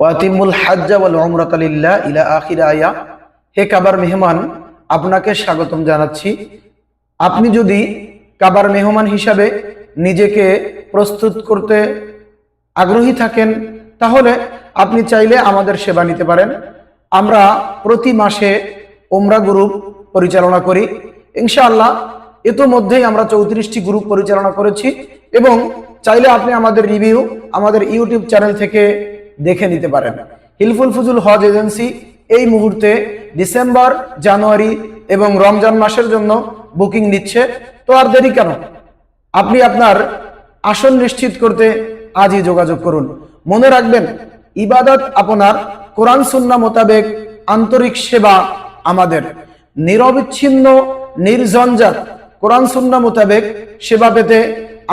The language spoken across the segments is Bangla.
ওয়াতিমুল হাজ্জা ওয়াল উমরাতা লিল্লাহ ইলা আখির আয়া। হে কাবার মেহমান, আপনাকে স্বাগতম জানাচ্ছি। আপনি যদি কাবার মেহমান হিসাবে নিজেকে প্রস্তুত করতে আগ্রহী থাকেন, তাহলে আপনি চাইলে আমাদের সেবা নিতে পারেন। আমরা প্রতি মাসে ওমরা গ্রুপ পরিচালনা করি। ইনশাআল্লাহ, ইতোমধ্যেই আমরা চৌত্রিশটি গ্রুপ পরিচালনা করেছি এবং চাইলে আপনি আমাদের রিভিউ আমাদের ইউটিউব চ্যানেল থেকে দেখে নিতে পারেন। হিলফুল ফুজুল হজ এজেন্সি এই মুহূর্তে ডিসেম্বর, জানুয়ারি এবং রমজান মাসের জন্য বুকিং নিচ্ছে। তো আর দেরি কেন? আপনি আপনার আসন নিশ্চিত করতে আজই যোগাযোগ করুন। মনে রাখবেন, ইবাদত আপনার কোরআন সুন্না মোতাবেক আন্তরিক সেবা আমাদের। নিরবিচ্ছিন্ন, নির্ঝঞ্ঝাট কোরআন সুন্না মোতাবেক সেবা পেতে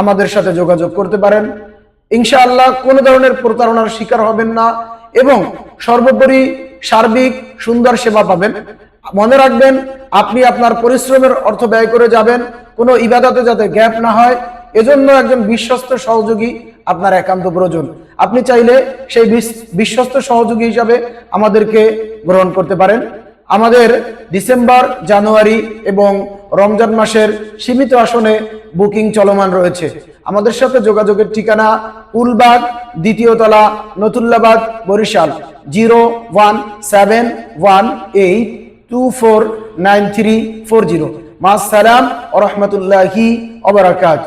আমাদের সাথে যোগাযোগ করতে পারেন। ইনশাআল্লাহ কোনো ধরনের প্রতারণার শিকার হবেন না এবং সর্বোপরি সার্বিক সুন্দর সেবা পাবেন। মনে রাখবেন, আপনি আপনার পরিশ্রমের অর্থ ব্যয় করে যাবেন, কোনো ইবাদতে যাতে গ্যাপ না হয়, এজন্য একজন বিশ্বস্ত সহযোগী আপনার একান্ত প্রয়োজন। আপনি চাইলে সেই বিশ- বিশ্বস্ত সহযোগী হিসাবে আমাদেরকে গ্রহণ করতে পারেন। আমাদের ডিসেম্বর, জানুয়ারি এবং রমজান মাসের সীমিত আসনে বুকিং চলমান রয়েছে। আমাদের সাথে যোগাযোগের ঠিকানা উলবাগ দ্বিতীয়তলা Natullabad Barishal, zero one seven one eight two four nine three four zero. মাসালাম রহমতুল্লাহি অবরাকাত